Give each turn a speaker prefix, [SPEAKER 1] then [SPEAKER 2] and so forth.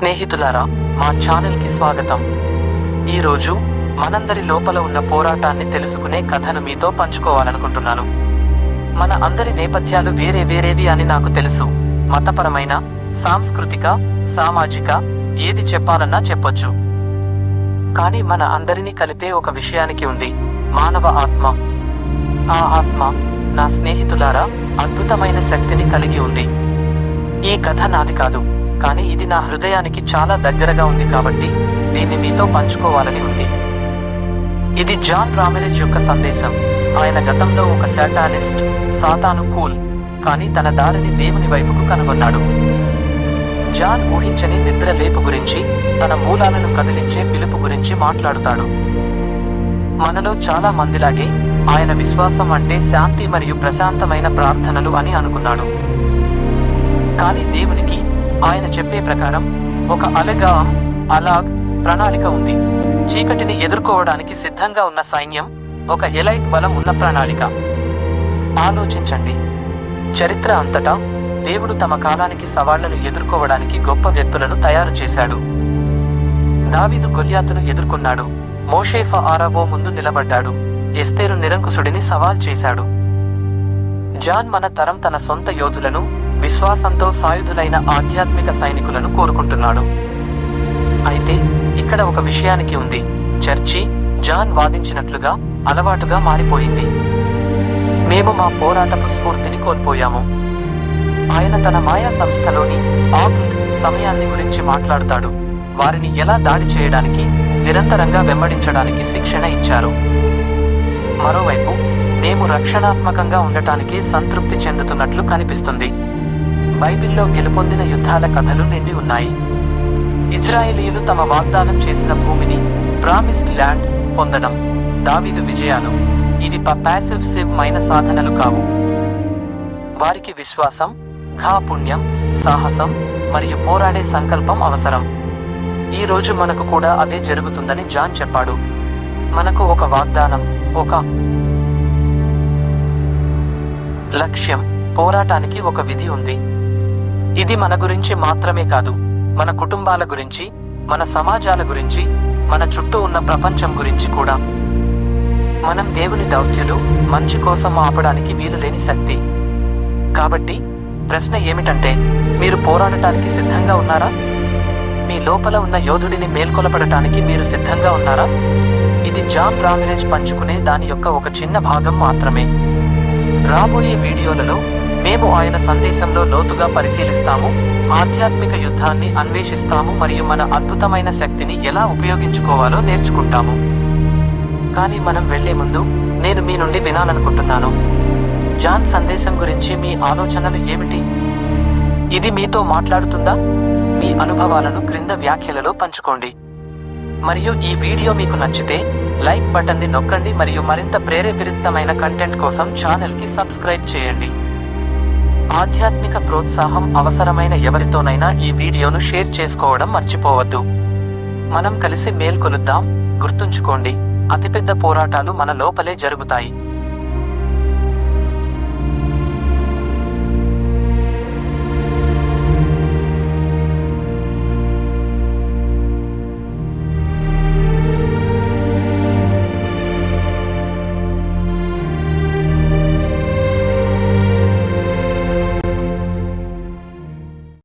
[SPEAKER 1] స్నేహితులారా మా ఛానల్కి స్వాగతం. ఈరోజు మనందరి లోపల ఉన్న పోరాటాన్ని తెలుసుకునే కథను మీతో పంచుకోవాలనుకుంటున్నాను. మన అందరి నేపథ్యాలు వేరే వేరేవి అని నాకు తెలుసు. మతపరమైన సాంస్కృతిక సామాజిక ఏది చెప్పాలన్నా చెప్పొచ్చు. కానీ మన అందరినీ కలిపే ఒక విషయానికి ఉంది. మానవ ఆత్మ. ఆ ఆత్మ నా స్నేహితులారా అద్భుతమైన శక్తిని కలిగి ఉంది. ఈ కథ నాది కాదు. కానీ ఇది నా హృదయానికి చాలా దగ్గరగా ఉంది కాబట్టి దీన్ని మీతో పంచుకోవాలని ఉంది. ఇది జాన్ రామిరేజ్ యొక్క సందేశం. ఆయన గతంలో ఒక శాటానిస్ట్ సాతాను కూల్ కానీ తన దారిని దేవుని వైపుకు కనుగొన్నాడు. జాన్ ఊహించని నిద్ర లేపు గురించి తన మూలాలను కదిలించే పిలుపు గురించి మాట్లాడుతాడు. మనలో చాలా మందిలాగే ఆయన విశ్వాసం అంటే శాంతి మరియు ప్రశాంతమైన ప్రార్థనలు అని అనుకున్నాడు. కానీ దేవునికి ఆయన చెప్పే ప్రకారం ఒక అలగా అలాగ్ ప్రణాళిక ఉంది. చీకటిని ఎదుర్కోవడానికి సిద్ధంగా ఉన్న సైన్యం ఒక ఎలైట్ బలం ఉన్న ప్రణాళిక. ఆలోచించండి. చరిత్ర అంతటా దేవుడు తమ కాలానికి సవాళ్ళను ఎదుర్కోవడానికి గొప్ప వ్యక్తులను తయారు చేశాడు. దావీదు గొల్యాతును ఎదుర్కొన్నాడు. మోషేఫ ఆరాబో ముందు నిలబడ్డాడు. ఎస్తేరు నిరంకుశుడిని సవాల్ చేశాడు. జాన్ మన తరం తన సొంత యోధులను విశ్వాసంతో సాయుధులైన ఆధ్యాత్మిక సైనికులను కోరుకుంటున్నాడు. అయితే ఇక్కడ ఒక విషయానికి ఉంది. చర్చి జాన్ వాదించినట్లుగా అలవాటుగా మారిపోయింది. మేము మా పోరాటపు స్ఫూర్తిని కోల్పోయాము. ఆయన తన మాయా సంస్థలోని ఆబ్ట్ సమయాన్ని గురించి మాట్లాడుతాడు. వారిని ఎలా దాడి చేయడానికి నిరంతరంగా వెంబడించడానికి శిక్షణ ఇచ్చారు. మరోవైపు మేము రక్షణాత్మకంగా ఉండటానికి సంతృప్తి చెందుతున్నట్లు కనిపిస్తుంది. బైబిల్లో గెలుపొందిన యుద్ధాల కథలు నిండి ఉన్నాయి. ఇజ్రాయేలీలు తమ వాగ్దానం చేసిన భూమిని ప్రామిస్డ్ ల్యాండ్ పొందడం దావీదు విజయాలు. ఇది ప్యాసివ్ సివ్ మైన సాధనలు కావు. వారికి విశ్వాసం ఘా పుణ్యం సాహసం మరియు పోరాడే సంకల్పం అవసరం. ఈ రోజు మనకు కూడా అదే జరుగుతుందని జాన్ చెప్పాడు. మనకు ఒక వాగ్దానం ఒక లక్ష్యం పోరాటానికి ఒక విధి ఉంది. ఇది మన గురించి మాత్రమే కాదు మన కుటుంబాల గురించి మన సమాజాల గురించి మన చుట్టూ ఉన్న ప్రపంచం గురించి కూడా. మనం దేవుని దౌత్యులు మంచి కోసం ఆపడానికి వీలు లేని శక్తి. కాబట్టి ప్రశ్న ఏమిటంటే మీరు పోరాడటానికి సిద్ధంగా ఉన్నారా? మీ లోపల ఉన్న యోధుడిని మేల్కొలపడటానికి మీరు సిద్ధంగా ఉన్నారా? ఇది జాన్ రామిరేజ్ పంచుకునే దాని యొక్క ఒక చిన్న భాగం మాత్రమే. రాబోయే వీడియోలలో మేము ఆయన సందేశంలో లోతుగా పరిశీలిస్తాము ఆధ్యాత్మిక యుద్ధాన్ని అన్వేషిస్తాము మరియు మన అద్భుతమైన శక్తిని ఎలా ఉపయోగించుకోవాలో నేర్చుకుంటాము. కానీ మనం వెళ్ళే ముందు నేను మీ నుండి వినాలనుకుంటున్నాను. జాన్ సందేశం గురించి మీ ఆలోచనలు ఏమిటి? ఇది మీతో మాట్లాడుతుందా? మీ అనుభవాలను క్రింద వ్యాఖ్యలలో పంచుకోండి. మరియు ఈ వీడియో మీకు నచ్చితే లైక్ బటన్ని నొక్కండి మరియు మరింత ప్రేరేపిరితమైన కంటెంట్ కోసం ఛానల్కి సబ్స్క్రైబ్ చేయండి. ఆధ్యాత్మిక ప్రోత్సాహం అవసరమైన ఎవరితోనైనా ఈ వీడియోను షేర్ చేసుకోవడం మర్చిపోవద్దు. మనం కలిసి మేల్కొలుద్దాం. గుర్తుంచుకోండి అతిపెద్ద పోరాటాలు మన లోపలే జరుగుతాయి.